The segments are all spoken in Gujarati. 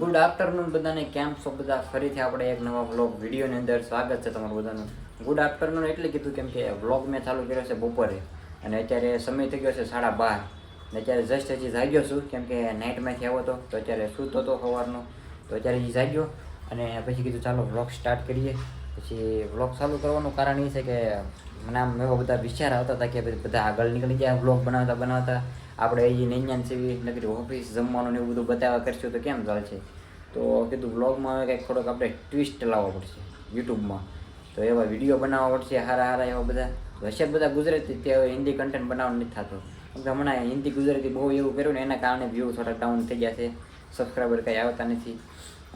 ગુડ આફ્ટરનૂન બધાને, કેમ છો બધા? ફરીથી આપણે એક નવા વ્લોગ વિડીયોની અંદર સ્વાગત છે તમારું બધાનું. ગુડ આફ્ટરનૂન એટલે કીધું કેમ કે વ્લોગ મેં ચાલુ કર્યો છે બપોરે અને અત્યારે સમય થઈ ગયો છે સાડા બાર. ને અત્યારે જસ્ટ હજી જાગ્યો છું, કેમ કે નાઇટમાંથી આવ્યો હતો તો અત્યારે સૂતો હતો સવારનો, તો અત્યારે હજી જાગ્યો. અને પછી કીધું ચાલો વ્લોગ સ્ટાર્ટ કરીએ. પછી વ્લોગ ચાલુ કરવાનું કારણ એ છે કે મને આમ એવા બધા વિચાર આવતા હતા કે બધા આગળ નીકળી ગયા વ્લોગ બનાવતા બનાવતા. આપણે એ નૈયાન સેવી નગરી ઓફિસ જમવાનું ને એવું બધું બતાવવા કરશું તો કેમ ચાલશે? તો કીધું વ્લોગમાં હવે કંઈક થોડોક આપણે ટ્વિસ્ટ લાવવો પડશે યુટ્યુબમાં તો એવા વીડિયો બનાવવા પડશે, હારા હારા એવા બધા. હશે બધા ગુજરાતી, તે હિન્દી કન્ટેન્ટ બનાવવાનું નથી થતું. કેમ કે હમણાં હિન્દી ગુજરાતી બહુ એવું કર્યું ને એના કારણે વ્યૂ થોડા ડાઉન થઈ ગયા છે. સબસ્ક્રાઈબર કંઈ આવતા નથી.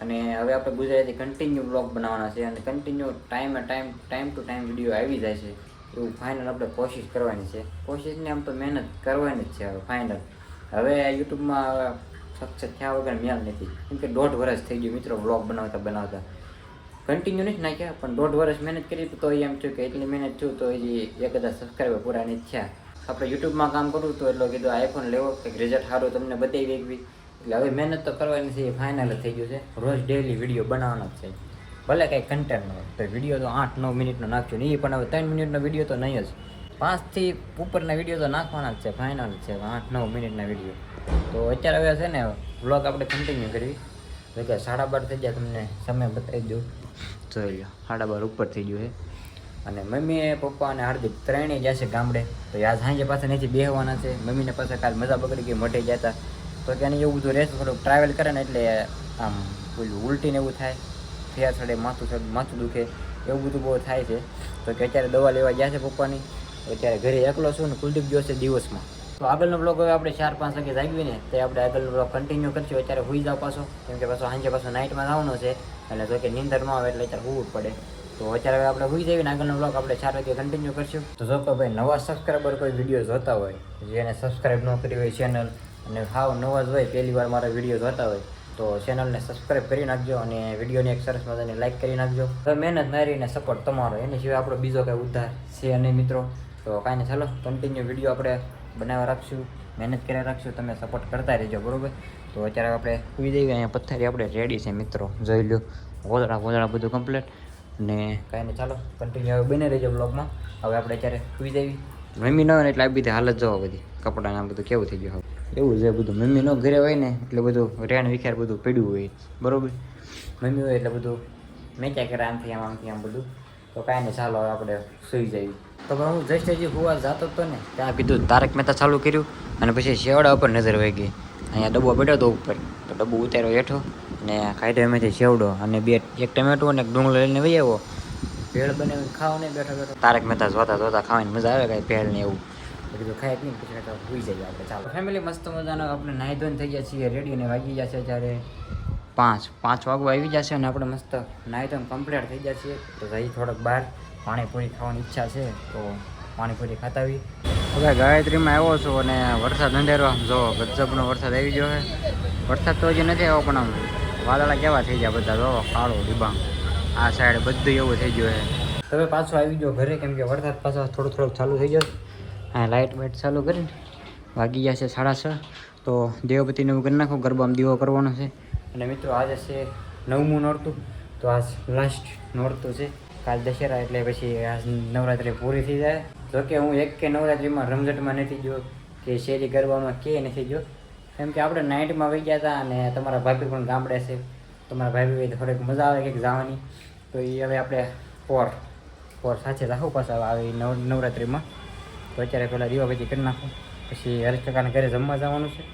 અને હવે આપણે ગુજરાતી કન્ટિન્યુ બ્લોગ બનાવવાના છે અને કન્ટિન્યુ ટાઈમે time time to time video આવી જાય છે. એવું ફાઇનલ આપણે કોશિશ કરવાની છે. કોશિશને આમ તો મહેનત કરવાની જ છે હવે ફાઇનલ હવે યુટ્યુબમાં સક્સેસ થયા વગર મેળ નથી. કેમ કે દોઢ વર્ષ થઈ ગયું મિત્રો બ્લોગ બનાવતા બનાવતા. કન્ટિન્યુ નથી નાખ્યા, પણ દોઢ વર્ષ મહેનત કરી તો એમ થયું કે એટલી મહેનત થયું તો હજી એક હજાર સબસ્ક્રાઈબર પૂરા નથી થયા. આપણે યુટ્યુબમાં કામ કરવું તો એટલો કીધું આઈફોન લેવો કે રિઝલ્ટ સારું તમને બતાવી એકવી એટલે હવે મહેનત તો કરવાની છે, એ ફાઇનલ થઈ ગયું છે. રોજ ડેલી વીડિયો બનાવવાનો જ છે. ભલે કાંઈ કન્ટેન્ટ હોય તો વીડિયો તો આઠ નવ મિનિટનો નાખજો નહીં પણ હવે ત્રણ મિનિટનો વીડિયો તો નહીં જ. પાંચથી ઉપરના વીડિયો તો નાખવાના જ છે ફાઇનલ છે આઠ નવ મિનિટના વીડિયો તો અત્યારે હવે છે ને વ્લોગ આપણે કન્ટિન્યુ કરવી. તો કે સાડા બાર થઈ જાય તમને સમય બતાવી દઉં. જોઈ લો સાડા બાર ઉપર થઈ ગયું છે અને મમ્મી પપ્પા અને હાર્દિક ત્રણેય જશે ગામડે. તો આજ સાંજે પાસે નથી બેહવાના છે. મમ્મીને પાસે કાલ મજા બગડી ગઈ મોઢે જતા તો. કે એને એવું બધું રહેશે થોડુંક ટ્રાવેલ કરે ને એટલે આમ પેલું ઉલટીને એવું થાય. ફેર ચડે માથું ચડે માથું દુખે, એવું બધું બહુ થાય છે. તો કે અત્યારે દવા લેવા ગયા છે પપ્પાની. અત્યારે ઘરે એકલો છું ને કુલદીપ ગયો છે દિવસમાં. તો આગળનો બ્લોગ હવે આપણે ચાર પાંચ વાગે જાગવી ને, તે આપણે આગળનો બ્લોગ કન્ટિન્યુ કરશું. અત્યારે હોઈ જાવ પાછો, કેમ કે પાછો સાંજે પાછો નાઇટમાં જવાનો છે. એટલે જો કે નીંદર ન આવે એટલે અત્યારે હોવું પડે. તો અત્યારે હવે આપણે હોઈ જઈએ આગળનો બ્લોગ આપણે ચાર વાગે કન્ટિન્યુ કરશું. તો જો ભાઈ નવા સબસ્ક્રાઈબર કોઈ વીડિયો જોતા હોય, જેને સબસ્ક્રાઈબ ન કરી હોય ચેનલ અને હાવ નવા જ હોય, પહેલી વાર મારા વીડિયો જોતા હોય તો ચેનલને સબસ્ક્રાઈબ કરી નાખજો અને વિડીયોને એક સરસ મજાની લાઈક કરી નાખજો. તો મહેનત મારીને સપોર્ટ તમારો. એની સિવાય આપણો બીજો કંઈ ઉદ્ધાર છે નહીં મિત્રો. તો કાંઈ નહીં, ચાલો કન્ટિન્યુ વીડિયો આપણે બનાવવા રાખશું. મહેનત કર્યા રાખશું, તમે સપોર્ટ કરતા રહેજો, બરોબર? તો અત્યારે આપણે સુઈ દઈએ અહીંયા પથ્થરી આપણે રેડી છે મિત્રો. જોઈ લો ગોદડા ગોદડા બધું કમ્પ્લીટ અને કાંઈ નહીં, ચાલો કન્ટિન્યુ હવે બને રહેજો બ્લોગમાં હવે આપણે અત્યારે સુઈ દઈએ મમ્મી ન હોય એટલે આ બધી હાલત જવા બધી. કપડાને આમ બધું કેવું થઈ ગયું હવે? એવું છે બધું. મમ્મી નો ઘરે હોય ને, એટલે બધું રેણ વિખાર બધું પડ્યું હોય. બરોબર? મમ્મી હોય એટલે બધું મેચ્યા કરે આમથી આમ આમથી આમ બધું. તો કાંઈ નહીં, ચાલો આપણે સુઈ જઈએ. તો પણ હું જસ્ટ હજી હોવા જતો હતો ને, ત્યાં કીધું તારક મહેતા ચાલુ કર્યું અને પછી શેવડા ઉપર નજર વહી ગઈ અહીંયા ડબ્બો પડ્યો હતો ઉપર. તો ડબ્બો ઉતાર્યો હેઠો અને કાઢ્યો એમાંથી શેવડો અને બે, એક ટમેટો અને એક ડુંગળો લઈને વહી આવ્યો. ભેળ બનાવીને ખાવ ને બેઠો બેઠો. તારક મહેતા જોતા જોતા ખાવાની મજા આવે કાંઈ ભેળ ને એવું. તો કીધું ખાઈ પીને પછી તો સુઈ જઈએ આપણે, ચાલો. ફેમિલી મસ્ત મજાનો આપણે નાહી ધોઈને થઈ ગયા છીએ રેડી અને વાગી ગયા છે જ્યારે પાંચ પાંચ વાગવા આવી જશે અને આપણે મસ્ત નાહી ધોઈને કમ્પ્લીટ થઈ ગયા છીએ. તો જઈ થોડોક બહાર, પાણીપુરી ખાવાની ઈચ્છા છે, તો પાણીપુરી ખાતા આવી હવે ગાયત્રીમાં આવ્યો છું અને વરસાદ અંધેરો, જો ગજબનો વરસાદ આવી ગયો છે. વરસાદ તો હજી નથી આવ્યો, પણ આમ વાદળા કેવા થઈ ગયા બધા, જો કાળો ડિબાંગ. આ સાઈડ બધું એવું થઈ ગયું છે. તમે પાછો આવી ગયો ઘરે, કેમ કે વરસાદ પાછો થોડો થોડોક ચાલુ થઈ ગયો હા લાઇટ બાઇટ ચાલુ કરીને વાગી ગયા છે સાડા છ. તો દેવપતિને એવું કરી નાખો, ગરબામાં દીવો કરવાનો છે. અને મિત્રો, આજે છે નવમું નોરતું. તો આજ લાસ્ટ નોરતું છે. કાલ દશેરા એટલે પછી આજ નવરાત્રિ પૂરી થઈ જાય. જોકે હું એક કે નવરાત્રિમાં રમઝટમાં નથી ગયો, કે શેરી ગરબામાં કે નથી ગયો. કેમ કે આપણે નાઇટમાં વહી ગયા હતા અને તમારા ભાભી પણ ગામડે છે. તમારા ભાભી થોડીક મજા આવે કંઈક જવાની તો એ હવે આપણે પોર પોર સાચે રાખવું પાછા આવે નવ, નવરાત્રિમાં. તો અત્યારે પહેલાં દીવાબત્તી કરી નાખું. પછી હરેશ ઘરે જમવા જવાનું છે.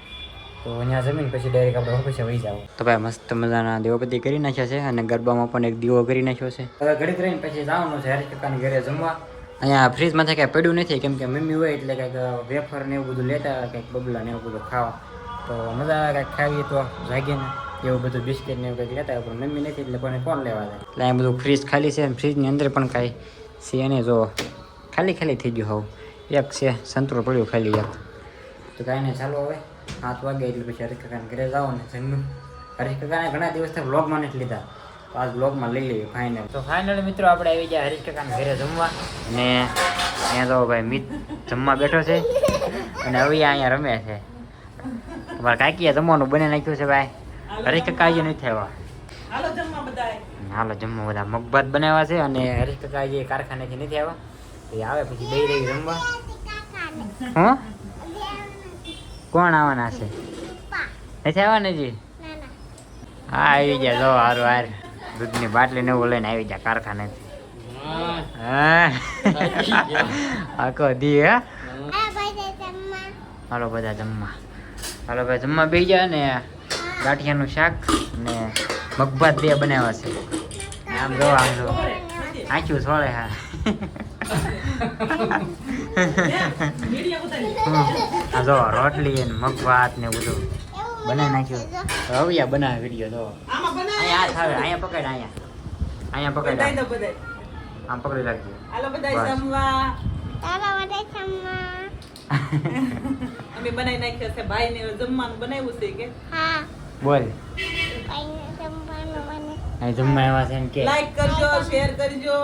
તો અહીંયા જમીન પછી ડાયરેક્ટ આપણે ઓફિસે વહી જાવ તો ભાઈ મસ્ત મજાના દીવાબત્તી કરી નાખ્યા છે અને ગરબામાં પણ એક દીવો કરી નાખ્યો છે. હવે ઘડીક રહીને પછી જવાનું છે હરેશ કાકાના ઘરે જમવા. અહીંયા ફ્રીજમાંથી કાંઈ પડ્યું નથી કેમ કે મમ્મી હોય એટલે કાંઈક વેફર ને એવું બધું લેતા કંઈક બબલા ને એવું બધું ખાવા. તો મજા આવે કાંઈક ખાવીએ તો જાગીને એવું બધું બિસ્કિટ ને એવું કંઈક લેતા હોય પણ મમ્મી નથી એટલે કોને કોણ લેવા જાય એટલે અહીંયા બધું ફ્રીજ ખાલી છે ફ્રીજની અંદર પણ કાંઈ છે ને જો ખાલી ખાલી થઈ ગયું હોવ. એક છે સંતરો પડ્યું ખાલી એક. તો કાંઈ નહીં ચાલો હવે. સાત વાગે એટલે પછી હરીશ કાકાને ઘરે જાઓ ને જમ્યું હરીશ કાકાને ઘણા દિવસથી બ્લોગમાં નથી લીધા. તો આજ બ્લોગમાં લઈ લઈએ ફાઇનલ તો ફાઇનલ મિત્રો આપણે આવી ગયા હરીશ કાકાને ઘરે જમવા. અને અહીંયા તો ભાઈ મિત જમવા બેઠો છે. અને હવે અહીંયા રમે છે. તમારે કાંઈક જમવાનું બની નાખ્યું છે ભાઈ. હરીશ કાકા આજે નથી આવ્યા. હાલો જમવા જમવા બધા મગભાત બનાવ્યા છે. અને હરીશ કાકા આજે કારખાનેથી નથી આવ્યા. એ આવે પછી બે રહી રમવા હું? કોણ આવવાના છે? નથી આવવાના જી હા, આવી ગયા, જો, હારું, હાર. દૂધની બાટલી ને એવું લઈને આવી જા કારખાનેથી. આખો દી, હે. હાલો, બધા જમવા. હાલો ભાઈ જમવા બે ગયા ને, ગાંઠિયાનું શાક ને મગભાત બે બનાવ્યા છે. આમ જો આમ જો. આંખ્યું સોળે હા. જો રોટલી ને મગવાત ને બધું. બનાવી નાખ્યું. રવિયા બનાવે વીડિયો જો અહીંયા હાથ અહીંયા પકડ અહીંયા. અહીંયા પકડ. બધાય તો બધાય. આમ પકડી રાખજો. હાલો બધાય બધા જમવા. અમે બનાવી નાખ્યો છે. ભાઈ ને જમવાનું બનાવ્યું છે કે? બોલ. અહીં જમવા આવ્યા છે કે. લાઈક કરજો શેર કરજો.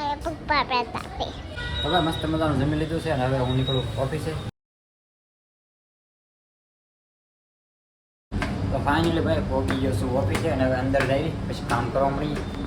એમ કે હવે મસ્ત મજાનું જમી લીધું છે અને હવે હું નીકળું ઓફિસે તો ફાઇનલી ભાઈ પહોંચી ગયો છું ઓફિસે અને હવે અંદર જઈ, પછી કામ કરવા મળી